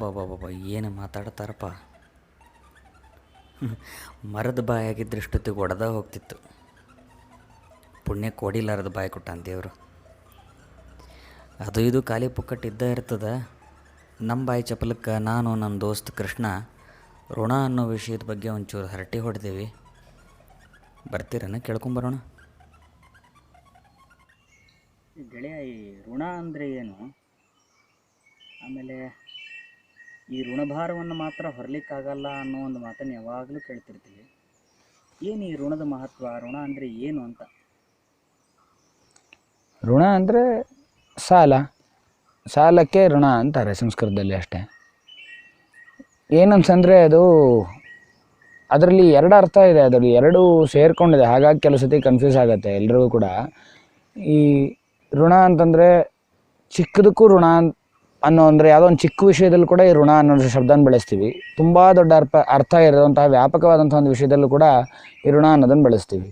ಬಾ ಬಾ ಬಾ ಬಾ ಏನು ಮಾತಾಡ್ತಾರಪ್ಪ. ಮರದ ಮರದ ಬಾಯಾಗಿದ್ದಷ್ಟೊತ್ತಿಗೆ ಒಡೆದ ಹೋಗ್ತಿತ್ತು. ಪುಣ್ಯ ಕೊಡಿಲಾರದ ಬಾಯಿ ಕೊಟ್ಟಾನ ದೇವರು. ಅದು ಇದು ಖಾಲಿ ಪುಕ್ಕಟ್ ಇದ್ದ ಇರ್ತದ. ನಮ್ಮ ಬಾಯಿ ಚಪಲಕ್ಕೆ ನಾನು ನನ್ನ ದೋಸ್ತ್ ಕೃಷ್ಣ, ಋಣ ಅನ್ನೋ ವಿಷಯದ ಬಗ್ಗೆ ಒಂಚೂರು ಹರಟಿ ಹೊಡೆದೇವಿ. ಬರ್ತೀರನ ಕೇಳ್ಕೊಂಬರೋಣ ಗೆಳೆಯ, ಈ ಋಣ ಅಂದರೆ ಏನು? ಆಮೇಲೆ ಈ ಋಣಭಾರವನ್ನು ಮಾತ್ರ ಹೊರಲಿಕ್ಕಾಗಲ್ಲ ಅನ್ನೋ ಒಂದು ಮಾತನ್ನು ಯಾವಾಗಲೂ ಕೇಳ್ತಿರ್ತೀವಿ. ಏನು ಈ ಋಣದ ಮಹತ್ವ? ಋಣ ಅಂದರೆ ಏನು ಅಂತ? ಋಣ ಅಂದರೆ ಸಾಲ. ಸಾಲಕ್ಕೆ ಋಣ ಅಂತಾರೆ ಸಂಸ್ಕೃತದಲ್ಲಿ ಅಷ್ಟೇ. ಏನಂತಂದರೆ ಅದು ಅದರಲ್ಲಿ ಎರಡು ಅರ್ಥ ಇದೆ. ಅದರಲ್ಲಿ ಎರಡು ಸೇರಿಕೊಂಡಿದೆ. ಹಾಗಾಗಿ ಕೆಲವು ಸತಿ ಕನ್ಫ್ಯೂಸ್ ಆಗುತ್ತೆ ಎಲ್ರಿಗೂ ಕೂಡ. ಈ ಋಣ ಅಂತಂದರೆ ಚಿಕ್ಕದಕ್ಕೂ ಋಣ ಅನ್ನೋ ಅಂದರೆ ಯಾವುದೋ ಒಂದು ಚಿಕ್ಕ ವಿಷಯದಲ್ಲೂ ಕೂಡ ಈ ಋಣ ಅನ್ನೋ ಶಬ್ದನ ಬಳಸ್ತೀವಿ. ತುಂಬ ದೊಡ್ಡ ಅರ್ಥ ಅರ್ಥ ಇರೋಂತಹ ವ್ಯಾಪಕವಾದಂಥ ಒಂದು ವಿಷಯದಲ್ಲೂ ಕೂಡ ಈ ಋಣ ಅನ್ನೋದನ್ನು ಬಳಸ್ತೀವಿ.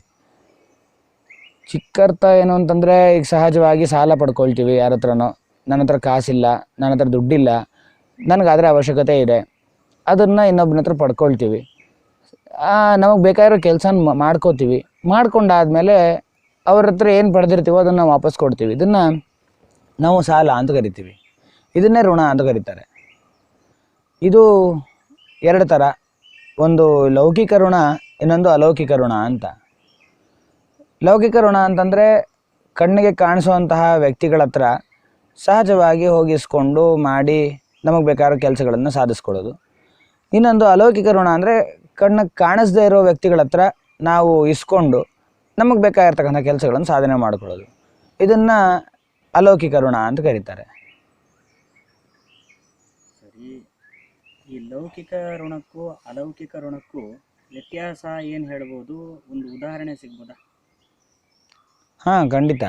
ಚಿಕ್ಕ ಅರ್ಥ ಏನು ಅಂತಂದರೆ ಈಗ ಸಹಜವಾಗಿ ಸಾಲ ಪಡ್ಕೊಳ್ತೀವಿ ಯಾರ ಹತ್ರನೋ. ನನ್ನ ಹತ್ರ ಕಾಸಿಲ್ಲ, ನನ್ನ ಹತ್ರ ದುಡ್ಡಿಲ್ಲ, ನನಗಾದರೆ ಅವಶ್ಯಕತೆ ಇದೆ. ಅದನ್ನು ಇನ್ನೊಬ್ಬನ ಹತ್ರ ಪಡ್ಕೊಳ್ತೀವಿ. ನಮಗೆ ಬೇಕಾಗಿರೋ ಕೆಲಸ ಮಾಡ್ಕೋತೀವಿ. ಮಾಡ್ಕೊಂಡಾದ್ಮೇಲೆ ಅವ್ರ ಹತ್ರ ಏನು ಪಡೆದಿರ್ತೀವೋ ಅದನ್ನು ವಾಪಸ್ ಕೊಡ್ತೀವಿ. ಇದನ್ನು ನಾವು ಸಾಲ ಅಂತ ಕರಿತೀವಿ. ಇದನ್ನೇ ಋಣ ಅಂತ ಕರೀತಾರೆ. ಇದು ಎರಡು ಥರ ಒಂದು ಲೌಕಿಕ ಋಣ, ಇನ್ನೊಂದು ಅಲೌಕಿಕ ಋಣ ಅಂತ. ಲೌಕಿಕ ಋಣ ಅಂತಂದರೆ ಕಣ್ಣಿಗೆ ಕಾಣಿಸುವಂತಹ ವ್ಯಕ್ತಿಗಳ ಹತ್ರ ಸಹಜವಾಗಿ ಹೋಗಿಸ್ಕೊಂಡು ಮಾಡಿ ನಮಗೆ ಬೇಕಾದ ಕೆಲಸಗಳನ್ನು ಸಾಧಿಸ್ಕೊಳ್ಳೋದು. ಇನ್ನೊಂದು ಅಲೌಕಿಕ ಋಣ ಅಂದರೆ ಕಣ್ಣಿಗೆ ಕಾಣಿಸ್ದೇ ಇರೋ ವ್ಯಕ್ತಿಗಳ ಹತ್ರ ನಾವು ಇಸ್ಕೊಂಡು ನಮಗೆ ಬೇಕಾಗಿರ್ತಕ್ಕಂಥ ಕೆಲಸಗಳನ್ನು ಸಾಧನೆ ಮಾಡಿಕೊಳ್ಳೋದು. ಇದನ್ನು ಅಲೌಕಿಕ ಋಣ ಅಂತ ಕರೀತಾರೆ ಸರಿ ಈ ಲೌಕಿಕ ಋಣಕ್ಕೂ, ಅಲೌಕಿಕ ಋಣಕ್ಕೂ ವ್ಯತ್ಯಾಸ ಏನು ಹೇಳ್ಬೋದು? ಒಂದು ಉದಾಹರಣೆ ಸಿಗ್ಬೋದಾ? ಹಾಂ, ಖಂಡಿತ.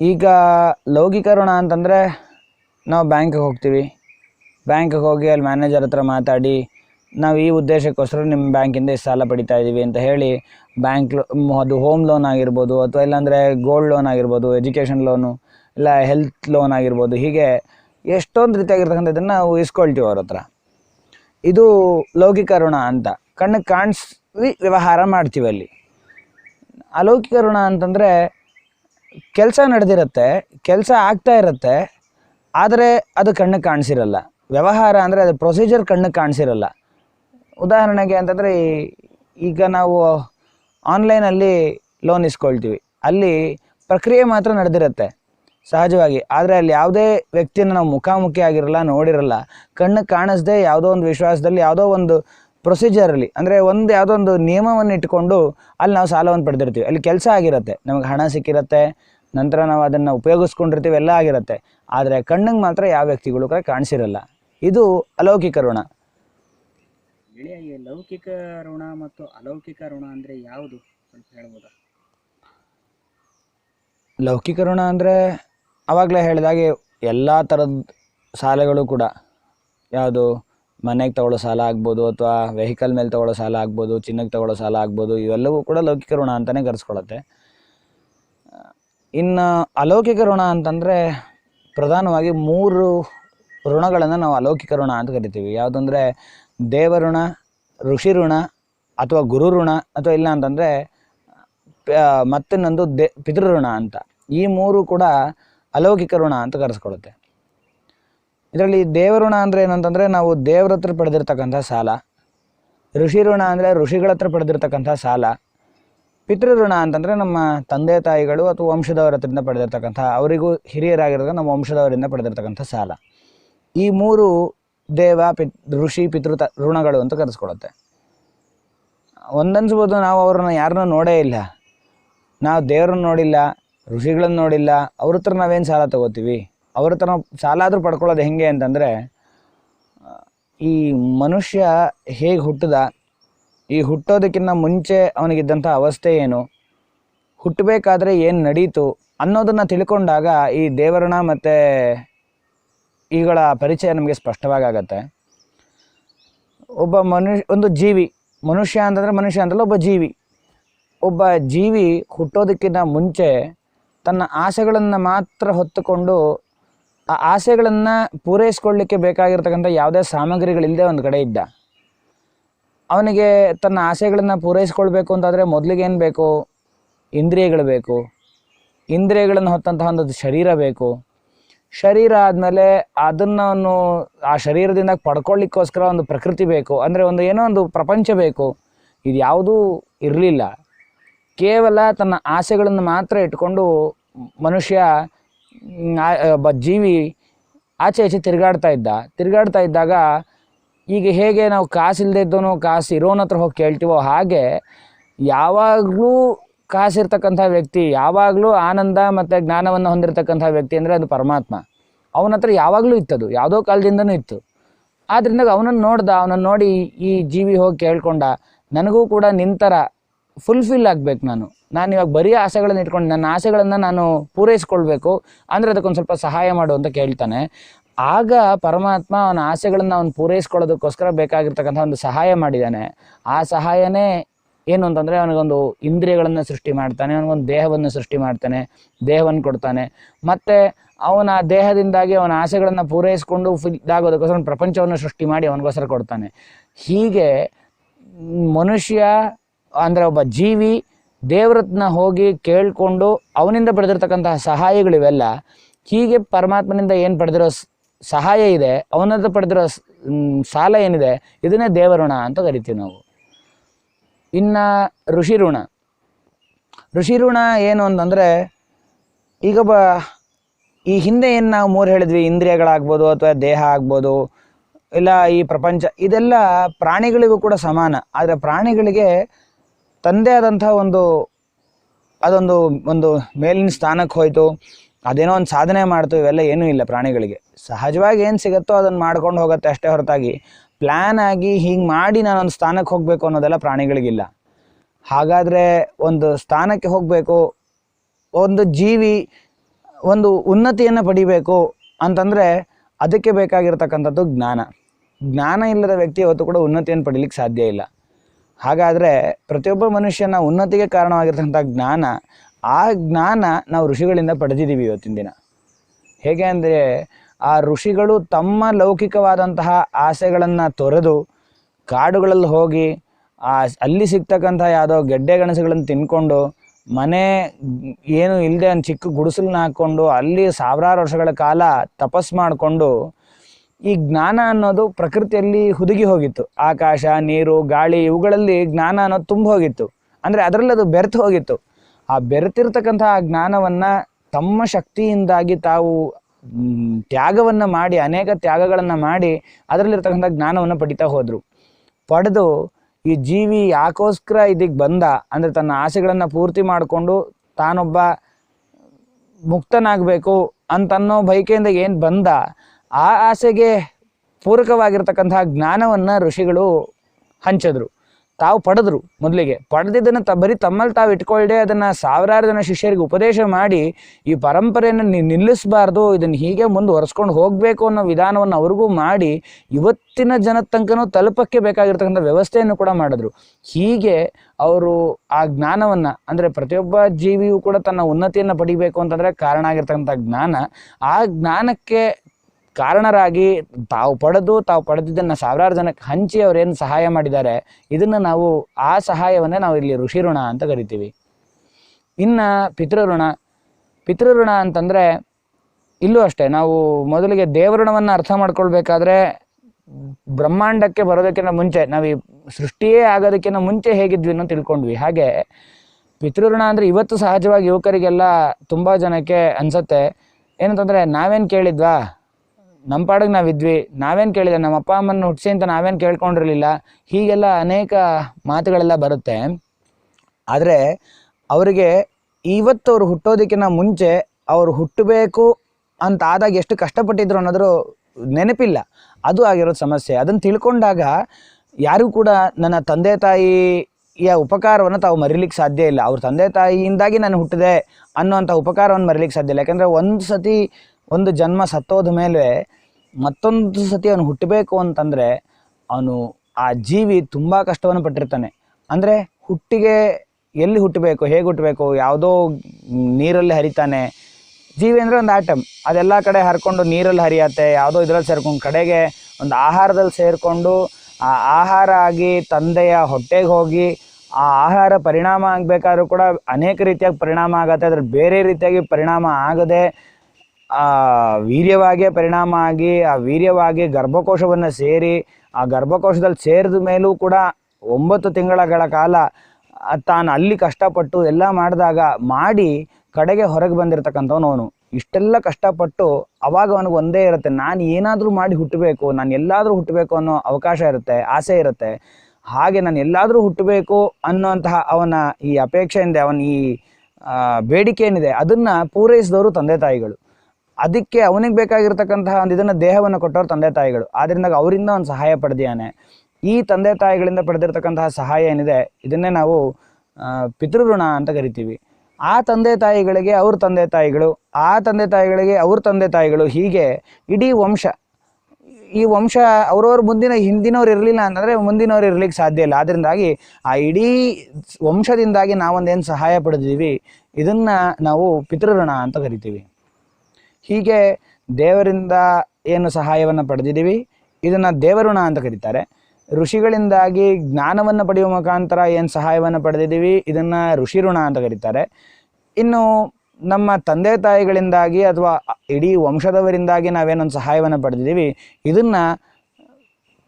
ಈಗ ಲೌಕಿಕ ಋಣ ಅಂತಂದರೆ ನಾವು ಬ್ಯಾಂಕಿಗೆ ಹೋಗ್ತೀವಿ. ಬ್ಯಾಂಕಿಗೆ ಹೋಗಿ ಅಲ್ಲಿ ಮ್ಯಾನೇಜರ್ ಹತ್ರ ಮಾತಾಡಿ, ನಾವು ಈ ಉದ್ದೇಶಕ್ಕೋಸ್ಕರ ನಿಮ್ಮ ಬ್ಯಾಂಕಿಂದ ಇಷ್ಟು ಸಾಲ ಪಡಿತಾ ಇದ್ದೀವಿ ಅಂತ ಹೇಳಿ ಬ್ಯಾಂಕ್ ಅದು ಹೋಮ್ ಲೋನ್ ಆಗಿರ್ಬೋದು, ಅಥವಾ ಇಲ್ಲಾಂದರೆ ಗೋಲ್ಡ್ ಲೋನ್ ಆಗಿರ್ಬೋದು ಎಜುಕೇಷನ್ ಲೋನು ಇಲ್ಲ ಹೆಲ್ತ್ ಲೋನ್ ಆಗಿರ್ಬೋದು, ಹೀಗೆ ಎಷ್ಟೊಂದು ರೀತಿಯಾಗಿರ್ತಕ್ಕಂಥ ಇದನ್ನು ನಾವು ಇಸ್ಕೊಳ್ತೀವಿ ಅವ್ರ ಹತ್ರ. ಇದು ಲೌಕಿಕ ಋಣ ಅಂತ. ಕಣ್ಣಿಗೆ ಕಾಣಿಸಿ ವ್ಯವಹಾರ ಮಾಡ್ತೀವಿ ಅಲ್ಲಿ. ಅಲೌಕಿಕ ಋಣ ಅಂತಂದರೆ ಕೆಲಸ ನಡೆದಿರುತ್ತೆ, ಕೆಲಸ ಆಗ್ತಾ ಇರುತ್ತೆ, ಆದರೆ ಅದು ಕಣ್ಣಿಗೆ ಕಾಣಿಸಿರಲ್ಲ. ವ್ಯವಹಾರ ಅಂದರೆ ಅದು ಪ್ರೊಸೀಜರ್ ಕಣ್ಣಿಗೆ ಕಾಣಿಸಿರಲ್ಲ. ಉದಾಹರಣೆಗೆ ಅಂತಂದರೆ ಈಗ ನಾವು ಆನ್ಲೈನಲ್ಲಿ ಲೋನ್ ಇಸ್ಕೊಳ್ತೀವಿ ಅಲ್ಲಿ ಪ್ರಕ್ರಿಯೆ ಮಾತ್ರ ನಡೆದಿರುತ್ತೆ. ಸಹಜವಾಗಿ. ಆದರೆ ಅಲ್ಲಿ ಯಾವುದೇ ವ್ಯಕ್ತಿಯನ್ನು ನಾವು ಮುಖಾಮುಖಿ ಆಗಿರಲ್ಲ ನೋಡಿರಲ್ಲ. ಕಣ್ಣು ಕಾಣಿಸ್ದೆ ಯಾವುದೋ ಒಂದು ವಿಶ್ವಾಸದಲ್ಲಿ ಯಾವುದೋ ಒಂದು ಪ್ರೊಸೀಜರಲ್ಲಿ ಅಂದರೆ ಒಂದು ಯಾವುದೋ ಒಂದು ನಿಯಮವನ್ನು ಇಟ್ಕೊಂಡು ಅಲ್ಲಿ ನಾವು ಸಾಲವನ್ನು ಪಡೆದಿರ್ತೀವಿ. ಅಲ್ಲಿ ಕೆಲಸ ಆಗಿರುತ್ತೆ. ನಮಗೆ ಹಣ ಸಿಕ್ಕಿರುತ್ತೆ. ನಂತರ ನಾವು ಅದನ್ನು ಉಪಯೋಗಿಸ್ಕೊಂಡಿರ್ತೀವಿ. ಎಲ್ಲ ಆಗಿರುತ್ತೆ. ಆದರೆ ಕಣ್ಣಿಗೆ ಮಾತ್ರ ಯಾವ ವ್ಯಕ್ತಿಗಳು ಕೂಡ ಕಾಣಿಸಿರಲ್ಲ. ಇದು ಅಲೌಕಿಕ ಋಣ ಲೌಕಿಕ ಋಣ ಮತ್ತು ಅಲೌಕಿಕ ಋಣ ಅಂದರೆ ಯಾವುದು ಅಂತ ಹೇಳ್ಬೋದಾ? ಲೌಕಿಕ ಋಣ ಅಂದರೆ ಆವಾಗಲೇ ಹೇಳಿದಾಗೆ ಎಲ್ಲ ಥರದ ಸಾಲಗಳು ಕೂಡ, ಯಾವುದು ಮನೆಗೆ ತಗೊಳ್ಳೋ ಸಾಲ ಆಗ್ಬೋದು ಅಥವಾ ವೆಹಿಕಲ್ ಮೇಲೆ ತಗೊಳ್ಳೋ ಸಾಲ ಆಗ್ಬೋದು ಚಿನ್ನಕ್ಕೆ ತಗೊಳ್ಳೋ ಸಾಲ ಆಗ್ಬೋದು, ಇವೆಲ್ಲವೂ ಕೂಡ ಲೌಕಿಕ ಋಣ ಅಂತಲೇ ಕರೆಸ್ಕೊಳತ್ತೆ ಇನ್ನು ಅಲೌಕಿಕ ಋಣ ಅಂತಂದರೆ ಪ್ರಧಾನವಾಗಿ ಮೂರು ಋಣಗಳನ್ನು ನಾವು ಅಲೌಕಿಕ ಋಣ ಅಂತ ಕರಿತೀವಿ. ಯಾವುದಂದರೆ ದೇವಋಣ ಋಷಿ ಋಣ ಅಥವಾ ಗುರು ಋಣ ಅಥವಾ ಇಲ್ಲ ಅಂತಂದರೆ ಮತ್ತಿನ್ನೊಂದು ದೇ ಪಿತೃಋಣ ಅಂತ. ಈ ಮೂರು ಕೂಡ ಅಲೌಕಿಕ ಋಣ ಅಂತ ಕರೆಸ್ಕೊಳ್ಳುತ್ತೆ ಇದರಲ್ಲಿ ದೇವಋಣ ಅಂದರೆ ಏನಂತಂದರೆ ನಾವು ದೇವ್ರ ಹತ್ರ ಪಡೆದಿರ್ತಕ್ಕಂಥ ಸಾಲ, ಋಷಿ ಋಣ ಅಂದರೆ ಋಷಿಗಳ ಹತ್ರ ಪಡೆದಿರ್ತಕ್ಕಂಥ ಸಾಲ ಪಿತೃಋಣ ಅಂತಂದರೆ ನಮ್ಮ ತಂದೆ ತಾಯಿಗಳು ಅಥವಾ ವಂಶದವರ ಹತ್ರದಿಂದ ಪಡೆದಿರ್ತಕ್ಕಂಥ, ಅವರಿಗೂ ಹಿರಿಯರಾಗಿರೋದು ನಮ್ಮ ವಂಶದವರಿಂದ ಪಡೆದಿರ್ತಕ್ಕಂಥ ಸಾಲ. ಈ ಮೂರು ದೇವ ಪಿತ್ ಋಷಿ, ಪಿತೃ ತ, ಋಣಗಳು ಅಂತ ಕರೆಸ್ಕೊಳುತ್ತೆ. ಒಂದನ್ಸ್ಬೋದು ನಾವು ಅವ್ರನ್ನ ಯಾರನ್ನೂ ನೋಡೇ ಇಲ್ಲ. ನಾವು ದೇವ್ರನ್ನ ನೋಡಿಲ್ಲ ಋಷಿಗಳನ್ನ ನೋಡಿಲ್ಲ, ಅವ್ರ ಹತ್ರ ನಾವೇನು ಸಾಲ ತಗೋತೀವಿ? ಅವ್ರ ಹತ್ರ ನಾವು ಸಾಲ ಆದರೂ ಪಡ್ಕೊಳ್ಳೋದು ಹೆಂಗೆ ಅಂತಂದರೆ, ಈ ಮನುಷ್ಯ ಹೇಗೆ ಹುಟ್ಟಿದ, ಈ ಹುಟ್ಟೋದಕ್ಕಿಂತ ಮುಂಚೆ ಅವನಿಗಿದ್ದಂಥ ಅವಸ್ಥೆ ಏನು, ಹುಟ್ಟಬೇಕಾದ್ರೆ ಏನು ನಡೀತು ಅನ್ನೋದನ್ನು ತಿಳ್ಕೊಂಡಾಗ ಈ ದೇವರಣ ಮತ್ತು ಈಗಳ ಪರಿಚಯ ನಮಗೆ ಸ್ಪಷ್ಟವಾಗತ್ತೆ. ಒಬ್ಬ ಮನುಷ್ಯ, ಒಂದು ಜೀವಿ, ಮನುಷ್ಯ ಅಂತಂದರೆ ಮನುಷ್ಯ ಅಂತಲ್ಲ, ಒಬ್ಬ ಜೀವಿ. ಒಬ್ಬ ಜೀವಿ ಹುಟ್ಟೋದಕ್ಕಿಂತ ಮುಂಚೆ ತನ್ನ ಆಸೆಗಳನ್ನು ಮಾತ್ರ ಹೊತ್ತುಕೊಂಡು, ಆ ಆಸೆಗಳನ್ನು ಪೂರೈಸ್ಕೊಳ್ಳಿಕ್ಕೆ ಬೇಕಾಗಿರ್ತಕ್ಕಂಥ ಯಾವುದೇ ಸಾಮಗ್ರಿಗಳಿಲ್ಲದೆ ಒಂದು ಕಡೆ ಇದ್ದ. ಅವನಿಗೆ ತನ್ನ ಆಸೆಗಳನ್ನು ಪೂರೈಸ್ಕೊಳ್ಬೇಕು ಅಂತಾದರೆ ಮೊದಲಿಗೆ ಏನು ಬೇಕು? ಇಂದ್ರಿಯಗಳು ಬೇಕು. ಇಂದ್ರಿಯಗಳನ್ನು ಹೊತ್ತಂತಹ ಒಂದು ಶರೀರ ಬೇಕು. ಶರೀರ ಆದಮೇಲೆ ಅದನ್ನು ಅವನು ಆ ಶರೀರದಿಂದ ಪಡ್ಕೊಳ್ಳಿಕ್ಕೋಸ್ಕರ ಒಂದು ಪ್ರಕೃತಿ ಬೇಕು. ಅಂದರೆ ಒಂದು ಏನೋ ಒಂದು ಪ್ರಪಂಚ ಬೇಕು. ಇದು ಯಾವುದೂ ಇರಲಿಲ್ಲ. ಕೇವಲ ತನ್ನ ಆಸೆಗಳನ್ನು ಮಾತ್ರ ಇಟ್ಕೊಂಡು ಮನುಷ್ಯ ಒಬ್ಬ ಜೀವಿ ಆಚೆ ಈಚೆ ತಿರುಗಾಡ್ತಾ ಇದ್ದ. ತಿರುಗಾಡ್ತಾ ಇದ್ದಾಗ ಈಗ ಹೇಗೆ ನಾವು ಕಾಸು ಇಲ್ಲದೆ ಇದ್ದವನು ಕಾಸು ಇರೋನ ಹತ್ರ ಹೋಗಿ ಕೇಳ್ತೀವೋ ಹಾಗೆ ಯಾವಾಗಲೂ ಕಾಸಿರ್ತಕ್ಕಂಥ ವ್ಯಕ್ತಿ, ಯಾವಾಗಲೂ ಆನಂದ ಮತ್ತು ಜ್ಞಾನವನ್ನು ಹೊಂದಿರತಕ್ಕಂಥ ವ್ಯಕ್ತಿ ಅಂದರೆ ಅದು ಪರಮಾತ್ಮ. ಅವನ ಹತ್ರ ಯಾವಾಗಲೂ ಇತ್ತದು, ಯಾವುದೋ ಕಾಲದಿಂದನೂ ಇತ್ತು. ಆದ್ದರಿಂದ ಅವನನ್ನು ನೋಡ್ದ, ಅವನನ್ನು ನೋಡಿ ಈ ಜೀವಿ ಹೋಗಿ ಕೇಳ್ಕೊಂಡ, ನನಗೂ ಕೂಡ ನಿಂತರ ಫುಲ್ಫಿಲ್ ಆಗ್ಬೇಕು ನಾನು. ನಾನು ಇವಾಗ ಬರೀ ಆಸೆಗಳನ್ನು ಇಟ್ಕೊಂಡು, ನನ್ನ ಆಸೆಗಳನ್ನು ನಾನು ಪೂರೈಸ್ಕೊಳ್ಬೇಕು, ಅಂದರೆ ಅದಕ್ಕೊಂದು ಸ್ವಲ್ಪ ಸಹಾಯ ಮಾಡು ಅಂತ ಕೇಳ್ತಾನೆ. ಆಗ ಪರಮಾತ್ಮ ಅವನ ಆಸೆಗಳನ್ನು ಅವನು ಪೂರೈಸ್ಕೊಳ್ಳೋದಕ್ಕೋಸ್ಕರ ಬೇಕಾಗಿರ್ತಕ್ಕಂಥ ಒಂದು ಸಹಾಯ ಮಾಡಿದ್ದಾನೆ ಆ ಸಹಾಯನೇ ಏನು ಅಂತಂದರೆ ಅವನಿಗೊಂದು ಇಂದ್ರಿಯಗಳನ್ನು ಸೃಷ್ಟಿ ಮಾಡ್ತಾನೆ, ಅವನಿಗೊಂದು ದೇಹವನ್ನು ಸೃಷ್ಟಿ ಮಾಡ್ತಾನೆ, ದೇಹವನ್ನು ಕೊಡ್ತಾನೆ. ಮತ್ತು ಅವನ ದೇಹದಿಂದಾಗಿ ಅವನ ಆಸೆಗಳನ್ನು ಪೂರೈಸಿಕೊಂಡು ಫಿಲ್ ಆಗೋದಕ್ಕೋಸ್ಕರ ಪ್ರಪಂಚವನ್ನು ಸೃಷ್ಟಿ ಮಾಡಿ ಅವನಿಗೋಸ್ಕರ ಕೊಡ್ತಾನೆ. ಹೀಗೆ ಮನುಷ್ಯ ಅಂದರೆ ಒಬ್ಬ ಜೀವಿ ದೇವ್ರತ್ನ ಹೋಗಿ ಕೇಳಿಕೊಂಡು ಅವನಿಂದ ಪಡೆದಿರ್ತಕ್ಕಂತಹ ಸಹಾಯಗಳಿವೆಲ್ಲ, ಹೀಗೆ ಪರಮಾತ್ಮನಿಂದ ಏನು ಪಡೆದಿರೋ ಸಹಾಯ ಇದೆ ಅವನತ್ರ ಪಡೆದಿರೋ ಸಾಲ ಏನಿದೆ, ಇದನ್ನೇ ದೇವಋಣ ಅಂತ ಕರಿತೀವಿ ನಾವು. ಇನ್ನು ಋಷಿ ಋಣ ಋಷಿ ಋಣ ಏನು ಅಂತಂದರೆ, ಈಗ ಬ ಈ ಹಿಂದೆ ಏನು ನಾವು ಮೂರು ಹೇಳಿದ್ವಿ, ಇಂದ್ರಿಯಗಳಾಗ್ಬೋದು ಅಥವಾ ದೇಹ ಆಗ್ಬೋದು, ಇಲ್ಲ ಈ ಪ್ರಪಂಚ, ಇದೆಲ್ಲ ಪ್ರಾಣಿಗಳಿಗೂ ಕೂಡ ಸಮಾನ, ಆದರೆ ಪ್ರಾಣಿಗಳಿಗೆ ತಂದೆ ಆದಂಥ ಒಂದು, ಅದೊಂದು, ಒಂದು ಮೇಲಿನ ಸ್ಥಾನಕ್ಕೆ ಹೋಯಿತು. ಅದೇನೋ ಒಂದು ಸಾಧನೆ ಮಾಡ್ತು, ಇವೆಲ್ಲ ಏನೂ ಇಲ್ಲ ಪ್ರಾಣಿಗಳಿಗೆ. ಸಹಜವಾಗಿ ಏನು ಸಿಗುತ್ತೋ ಅದನ್ನು ಮಾಡ್ಕೊಂಡು ಹೋಗುತ್ತೆ ಅಷ್ಟೇ ಹೊರತಾಗಿ. ಪ್ಲ್ಯಾನ್ ಆಗಿ ಹೀಗೆ ಮಾಡಿ ನಾನೊಂದು ಸ್ಥಾನಕ್ಕೆ ಹೋಗಬೇಕು ಅನ್ನೋದೆಲ್ಲ ಪ್ರಾಣಿಗಳಿಗಿಲ್ಲ. ಹಾಗಾದರೆ ಒಂದು ಸ್ಥಾನಕ್ಕೆ ಹೋಗಬೇಕು, ಒಂದು ಜೀವಿ, ಒಂದು ಉನ್ನತಿಯನ್ನು ಪಡಿಬೇಕು ಅಂತಂದರೆ ಅದಕ್ಕೆ ಬೇಕಾಗಿರ್ತಕ್ಕಂಥದ್ದು ಜ್ಞಾನ. ಜ್ಞಾನ ಇಲ್ಲದ ವ್ಯಕ್ತಿ ಯಾವತ್ತೂ ಕೂಡ ಉನ್ನತಿಯನ್ನು ಪಡೀಲಿಕ್ಕೆ ಸಾಧ್ಯ ಇಲ್ಲ. ಹಾಗಾದರೆ ಪ್ರತಿಯೊಬ್ಬ ಮನುಷ್ಯನ ಉನ್ನತಿಗೆ ಕಾರಣವಾಗಿರ್ತಕ್ಕಂಥ ಜ್ಞಾನ, ಆ ಜ್ಞಾನ ನಾವು ಋಷಿಗಳಿಂದ ಪಡೆದಿದ್ದೀವಿ ಇವತ್ತಿನ ದಿನ. ಹೇಗೆ ಅಂದರೆ ಆ ಋಷಿಗಳು ತಮ್ಮ ಲೌಕಿಕವಾದಂತಹ ಆಸೆಗಳನ್ನು ತೊರೆದು ಕಾಡುಗಳಲ್ಲಿ ಹೋಗಿ, ಆ ಅಲ್ಲಿ ಸಿಗ್ತಕ್ಕಂಥ ಯಾವುದೋ ಗೆಡ್ಡೆ ಗೆಣಸುಗಳನ್ನು ತಿನ್ಕೊಂಡು, ಮನೆ ಏನು ಇಲ್ಲದೆ ಒಂದು ಚಿಕ್ಕ ಗುಡಿಸಲನ್ನ ಹಾಕ್ಕೊಂಡು, ಅಲ್ಲಿ ಸಾವಿರಾರು ವರ್ಷಗಳ ಕಾಲ ತಪಸ್ ಮಾಡಿಕೊಂಡು ಈ ಜ್ಞಾನ ಅನ್ನೋದು ಪ್ರಕೃತಿಯಲ್ಲಿ ಹುದುಗಿ ಹೋಗಿತ್ತು. ಆಕಾಶ, ನೀರು, ಗಾಳಿ ಇವುಗಳಲ್ಲಿ ಜ್ಞಾನ ಅನ್ನೋದು ತುಂಬ ಹೋಗಿತ್ತು. ಅಂದರೆ ಅದರಲ್ಲಿ ಅದು ಬೆರೆತು ಹೋಗಿತ್ತು. ಆ ಬೆರೆತಿರ್ತಕ್ಕಂಥ ಆ ಜ್ಞಾನವನ್ನು ತಮ್ಮ ಶಕ್ತಿಯಿಂದಾಗಿ ತಾವು ತ್ಯಾಗವನ್ನು ಮಾಡಿ, ಅನೇಕ ತ್ಯಾಗಗಳನ್ನು ಮಾಡಿ ಅದರಲ್ಲಿರ್ತಕ್ಕಂಥ ಜ್ಞಾನವನ್ನು ಪಡಿತಾ ಹೋದರು. ಪಡೆದು ಈ ಜೀವಿ ಯಾಕೋಸ್ಕರ ಇದಕ್ಕೆ ಬಂದ, ಅಂದರೆ ತನ್ನ ಆಸೆಗಳನ್ನು ಪೂರ್ತಿ ಮಾಡಿಕೊಂಡು ತಾನೊಬ್ಬ ಮುಕ್ತನಾಗಬೇಕು ಅಂತನ್ನೋ ಬಯಕೆಯಿಂದ ಏನು ಬಂದ ಆ ಆಸೆಗೆ ಪೂರಕವಾಗಿರ್ತಕ್ಕಂತಹ ಜ್ಞಾನವನ್ನು ಋಷಿಗಳು ಹಂಚಿದ್ರು. ತಾವು ಪಡೆದ್ರು ಮೊದಲಿಗೆ. ಪಡೆದಿದ್ದನ್ನು ತ, ಬರೀ ತಮ್ಮಲ್ಲಿ ತಾವು ಇಟ್ಕೊಳ್ಳದೆ ಅದನ್ನು ಸಾವಿರಾರು ಜನ ಶಿಷ್ಯರಿಗೆ ಉಪದೇಶ ಮಾಡಿ ಈ ಪರಂಪರೆಯನ್ನು ನಿಲ್ಲಿಸಬಾರ್ದು, ಇದನ್ನು ಹೀಗೆ ಮುಂದುವರೆಸ್ಕೊಂಡು ಹೋಗಬೇಕು ಅನ್ನೋ ವಿಧಾನವನ್ನು ಅವ್ರಿಗೂ ಮಾಡಿ ಇವತ್ತಿನ ಜನದ ತನಕನೂ ತಲುಪಕ್ಕೆ ಬೇಕಾಗಿರ್ತಕ್ಕಂಥ ವ್ಯವಸ್ಥೆಯನ್ನು ಕೂಡ ಮಾಡಿದ್ರು. ಹೀಗೆ ಅವರು ಆ ಜ್ಞಾನವನ್ನು, ಅಂದರೆ ಪ್ರತಿಯೊಬ್ಬ ಜೀವಿಯೂ ಕೂಡ ತನ್ನ ಉನ್ನತಿಯನ್ನು ಪಡಿಬೇಕು ಅಂತಂದರೆ ಕಾರಣ ಆಗಿರ್ತಕ್ಕಂಥ ಜ್ಞಾನ. ಆ ಜ್ಞಾನಕ್ಕೆ ಕಾರಣರಾಗಿ ತಾವು ಪಡೆದು ತಾವು ಪಡೆದಿದ್ದನ್ನು ಸಾವಿರಾರು ಜನಕ್ಕೆ ಹಂಚಿ ಅವರೇನು ಸಹಾಯ ಮಾಡಿದ್ದಾರೆ, ಇದನ್ನು ನಾವು ಆ ಸಹಾಯವನ್ನೇ ನಾವು ಇಲ್ಲಿ ಋಷಿ ಋಣ ಅಂತ ಕರಿತೀವಿ. ಇನ್ನು ಪಿತೃಋಣ ಪಿತೃಋಣ ಅಂತಂದರೆ ಇಲ್ಲೂ ಅಷ್ಟೇ, ನಾವು ಮೊದಲಿಗೆ ದೇವಋಣವನ್ನು ಅರ್ಥ ಮಾಡ್ಕೊಳ್ಬೇಕಾದ್ರೆ ಬ್ರಹ್ಮಾಂಡಕ್ಕೆ ಬರೋದಕ್ಕಿಂತ ಮುಂಚೆ, ನಾವು ಈ ಸೃಷ್ಟಿಯೇ ಆಗೋದಕ್ಕಿಂತ ಮುಂಚೆ ಹೇಗಿದ್ವಿ ಅನ್ನೋ ತಿಳ್ಕೊಂಡ್ವಿ. ಹಾಗೆ ಪಿತೃಋಣ ಅಂದರೆ ಇವತ್ತು ಸಹಜವಾಗಿ ಯುವಕರಿಗೆಲ್ಲ ತುಂಬ ಜನಕ್ಕೆ ಅನ್ಸತ್ತೆ, ಏನಂತಂದರೆ ನಾವೇನು ಕೇಳಿದ್ವಾ? ನಮ್ಮ ಪಾಡಿಗೆ ನಾವಿದ್ವಿ ನಾವೇನು ಕೇಳಿದ ನಮ್ಮ ಅಪ್ಪ, ಅಮ್ಮನ ಹುಟ್ಟಿಸಿ ಅಂತ ನಾವೇನು ಕೇಳ್ಕೊಂಡಿರಲಿಲ್ಲ. ಹೀಗೆಲ್ಲ ಅನೇಕ ಮಾತುಗಳೆಲ್ಲ ಬರುತ್ತೆ. ಆದರೆ ಅವರಿಗೆ ಇವತ್ತು ಅವರು ಹುಟ್ಟೋದಕ್ಕಿಂತ ಮುಂಚೆ ಅವರು ಹುಟ್ಟಬೇಕು ಅಂತ ಆದಾಗ ಎಷ್ಟು ಕಷ್ಟಪಟ್ಟಿದ್ರು ಅನ್ನೋದ್ರ ನೆನಪಿಲ್ಲ. ಅದು ಆಗಿರೋದು ಸಮಸ್ಯೆ. ಅದನ್ನು ತಿಳ್ಕೊಂಡಾಗ ಯಾರಿಗೂ ಕೂಡ ನನ್ನ ತಂದೆ ತಾಯಿಯ ಉಪಕಾರವನ್ನು ತಾವು ಮರಿಲಿಕ್ಕೆ ಸಾಧ್ಯ ಇಲ್ಲ. ಅವ್ರ ತಂದೆ ತಾಯಿಯಿಂದಾಗಿ ನಾನು ಹುಟ್ಟಿದೆ ಅನ್ನೋಂಥ ಉಪಕಾರವನ್ನು ಮರಿಲಿಕ್ಕೆ ಸಾಧ್ಯ ಇಲ್ಲ. ಯಾಕಂದರೆ ಒಂದು ಸತಿ ಒಂದು ಜನ್ಮ ಸತ್ತೋದ ಮೇಲೆ ಮತ್ತೊಂದು ಸತಿ ಅವನು ಹುಟ್ಟಬೇಕು ಅಂತಂದರೆ ಅವನು ಆ ಜೀವಿ ತುಂಬ ಕಷ್ಟವನ್ನು ಪಟ್ಟಿರ್ತಾನೆ. ಅಂದರೆ ಹುಟ್ಟಿಗೆ ಎಲ್ಲಿ ಹುಟ್ಟಬೇಕು, ಹೇಗೆ ಹುಟ್ಟಬೇಕು, ಯಾವುದೋ ನೀರಲ್ಲಿ ಹರಿತಾನೆ. ಜೀವಿ ಅಂದರೆ ಒಂದು ಆಟಮ್ ಅದೆಲ್ಲ ಕಡೆ ಹರ್ಕೊಂಡು ನೀರಲ್ಲಿ ಹರಿಯತ್ತೆ, ಯಾವುದೋ ಇದರಲ್ಲಿ ಸೇರ್ಕೊಂಡು ಕಡೆಗೆ ಒಂದು ಆಹಾರದಲ್ಲಿ ಸೇರಿಕೊಂಡು ಆ ಆಹಾರ ಆಗಿ ತಂದೆಯ ಹೊಟ್ಟೆಗೆ ಹೋಗಿ ಆ ಆಹಾರ ಪರಿಣಾಮ ಆಗಬೇಕಾದ್ರೂ ಕೂಡ ಅನೇಕ ರೀತಿಯಾಗಿ ಪರಿಣಾಮ ಆಗತ್ತೆ ಅದ್ರ ಬೇರೆ ರೀತಿಯಾಗಿ ಪರಿಣಾಮ ಆಗದೆ ಆ ವೀರ್ಯವಾಗೇ ಪರಿಣಾಮ ಆಗಿ, ಆ ವೀರ್ಯವಾಗಿ ಗರ್ಭಕೋಶವನ್ನು ಸೇರಿ, ಆ ಗರ್ಭಕೋಶದಲ್ಲಿ ಸೇರಿದ ಮೇಲೂ ಕೂಡ ಒಂಬತ್ತು ತಿಂಗಳಗಳ ಕಾಲ ತಾನು ಅಲ್ಲಿ ಕಷ್ಟಪಟ್ಟು ಎಲ್ಲ ಮಾಡಿದಾಗ ಮಾಡಿ ಕಡೆಗೆ ಹೊರಗೆ ಬಂದಿರತಕ್ಕಂಥವನು ಇಷ್ಟೆಲ್ಲ ಕಷ್ಟಪಟ್ಟು ಅವಾಗ ಅವನಿಗೆ ಒಂದೇ ಇರುತ್ತೆ, ನಾನು ಏನಾದರೂ ಮಾಡಿ ಹುಟ್ಟಬೇಕು, ನಾನು ಎಲ್ಲಾದರೂ ಹುಟ್ಟಬೇಕು ಅನ್ನೋ ಅವಕಾಶ ಇರುತ್ತೆ, ಆಸೆ ಇರುತ್ತೆ. ಹಾಗೆ ನಾನು ಎಲ್ಲಾದರೂ ಹುಟ್ಟಬೇಕು ಅನ್ನೋಂತಹ ಅವನ ಈ ಅಪೇಕ್ಷೆಯಿಂದ ಅವನ ಈ ಬೇಡಿಕೆ ಏನಿದೆ, ಅದನ್ನು ಪೂರೈಸಿದವರು ತಂದೆ ತಾಯಿಗಳು. ಅದಕ್ಕೆ ಅವನಿಗೆ ಬೇಕಾಗಿರ್ತಕ್ಕಂತಹ ಒಂದು ಇದನ್ನು ದೇಹವನ್ನು ಕೊಟ್ಟವ್ರು ತಂದೆ ತಾಯಿಗಳು. ಆದ್ದರಿಂದ ಅವರಿಂದ ಒಂದು ಸಹಾಯ ಪಡೆದಿಯಾನೆ. ಈ ತಂದೆ ತಾಯಿಗಳಿಂದ ಪಡೆದಿರ್ತಕ್ಕಂತಹ ಸಹಾಯ ಏನಿದೆ, ಇದನ್ನೇ ನಾವು ಪಿತೃಋಣ ಅಂತ ಕರಿತೀವಿ. ಆ ತಂದೆ ತಾಯಿಗಳಿಗೆ ಅವ್ರ ತಂದೆ ತಾಯಿಗಳು, ಆ ತಂದೆ ತಾಯಿಗಳಿಗೆ ಅವ್ರ ತಂದೆ ತಾಯಿಗಳು, ಹೀಗೆ ಇಡೀ ವಂಶ, ಈ ವಂಶ ಅವ್ರವ್ರ ಮುಂದಿನ ಹಿಂದಿನವ್ರು ಇರಲಿಲ್ಲ ಅಂತಂದರೆ ಮುಂದಿನವ್ರು ಇರ್ಲಿಕ್ಕೆ ಸಾಧ್ಯ ಇಲ್ಲ. ಅದರಿಂದಾಗಿ ಆ ಇಡೀ ವಂಶದಿಂದಾಗಿ ನಾವೊಂದೇನು ಸಹಾಯ ಪಡೆದಿದ್ದೀವಿ ಇದನ್ನು ನಾವು ಪಿತೃಋಣ ಅಂತ ಕರಿತೀವಿ. ಹೀಗೆ ದೇವರಿಂದ ಏನು ಸಹಾಯವನ್ನು ಪಡೆದಿದ್ದೀವಿ? ಇದನ್ನು ದೇವಋಣ ಅಂತ ಕರೀತಾರೆ. ಋಷಿಗಳಿಂದಾಗಿ ಜ್ಞಾನವನ್ನು ಪಡೆಯುವ ಮುಖಾಂತರ ಏನು ಸಹಾಯವನ್ನು ಪಡೆದಿದ್ದೀವಿ? ಇದನ್ನು ಋಷಿ ಋಣ ಅಂತ ಕರೀತಾರೆ. ಇನ್ನು ನಮ್ಮ ತಂದೆ ತಾಯಿಗಳಿಂದಾಗಿ ಅಥವಾ ಇಡೀ ವಂಶದವರಿಂದಾಗಿ ನಾವೇನೊಂದು ಸಹಾಯವನ್ನು ಪಡೆದಿದ್ದೀವಿ? ಇದನ್ನು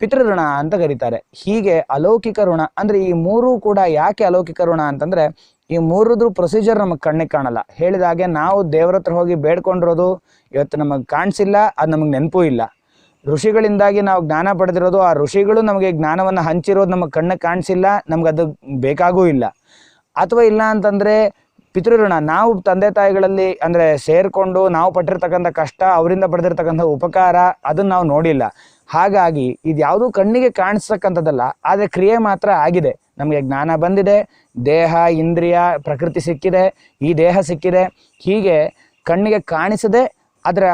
ಪಿತೃಋಣ ಅಂತ ಕರೀತಾರೆ. ಹೀಗೆ ಅಲೌಕಿಕ ಋಣ, ಅಂದರೆ ಈ ಮೂರೂ ಕೂಡ ಯಾಕೆ ಅಲೌಕಿಕ ಋಣ ಅಂತಂದರೆ ಈ ಮೂರದ್ದು ಪ್ರೊಸೀಜರ್ ನಮಗೆ ಕಣ್ಣಿಗೆ ಕಾಣಲ್ಲ. ಹೇಳಿದ ಹಾಗೆ ನಾವು ದೇವ್ರ ಹತ್ರ ಹೋಗಿ ಬೇಡ್ಕೊಂಡಿರೋದು ಇವತ್ತು ನಮಗೆ ಕಾಣಿಸಿಲ್ಲ, ಅದು ನಮಗೆ ನೆನಪು ಇಲ್ಲ. ಋಷಿಗಳಿಂದಾಗಿ ನಾವು ಜ್ಞಾನ ಪಡೆದಿರೋದು, ಆ ಋಷಿಗಳು ನಮಗೆ ಜ್ಞಾನವನ್ನು ಹಂಚಿರೋದು ನಮಗೆ ಕಣ್ಣಿಗೆ ಕಾಣಿಸಿಲ್ಲ, ನಮ್ಗೆ ಅದು ಬೇಕಾಗೂ ಇಲ್ಲ. ಅಥವಾ ಇಲ್ಲ ಅಂತಂದರೆ ಪಿತೃಋಣ, ನಾವು ತಂದೆ ತಾಯಿಗಳಲ್ಲಿ ಅಂದರೆ ಸೇರಿಕೊಂಡು ನಾವು ಪಟ್ಟಿರ್ತಕ್ಕಂಥ ಕಷ್ಟ, ಅವರಿಂದ ಪಡೆದಿರ್ತಕ್ಕಂಥ ಉಪಕಾರ, ಅದನ್ನು ನಾವು ನೋಡಿಲ್ಲ. ಹಾಗಾಗಿ ಇದು ಯಾವುದೂ ಕಣ್ಣಿಗೆ ಕಾಣಿಸ್ತಕ್ಕಂಥದ್ದಲ್ಲ, ಆದರೆ ಕ್ರಿಯೆ ಮಾತ್ರ ಆಗಿದೆ. ನಮಗೆ ಜ್ಞಾನ ಬಂದಿದೆ, ದೇಹ, ಇಂದ್ರಿಯ, ಪ್ರಕೃತಿ ಸಿಕ್ಕಿದೆ, ಈ ದೇಹ ಸಿಕ್ಕಿದೆ. ಹೀಗೆ ಕಣ್ಣಿಗೆ ಕಾಣಿಸದೆ ಅದರ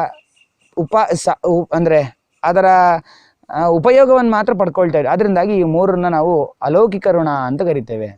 ಉಪ ಸ ಅಂದರೆ ಅದರ ಉಪಯೋಗವನ್ನು ಮಾತ್ರ ಪಡ್ಕೊಳ್ತಾ ಅದರಿಂದಾಗಿ ಈ ಮೂರನ್ನ ನಾವು ಅಲೌಕಿಕ ಋಣ ಅಂತ ಕರಿತೇವೆ.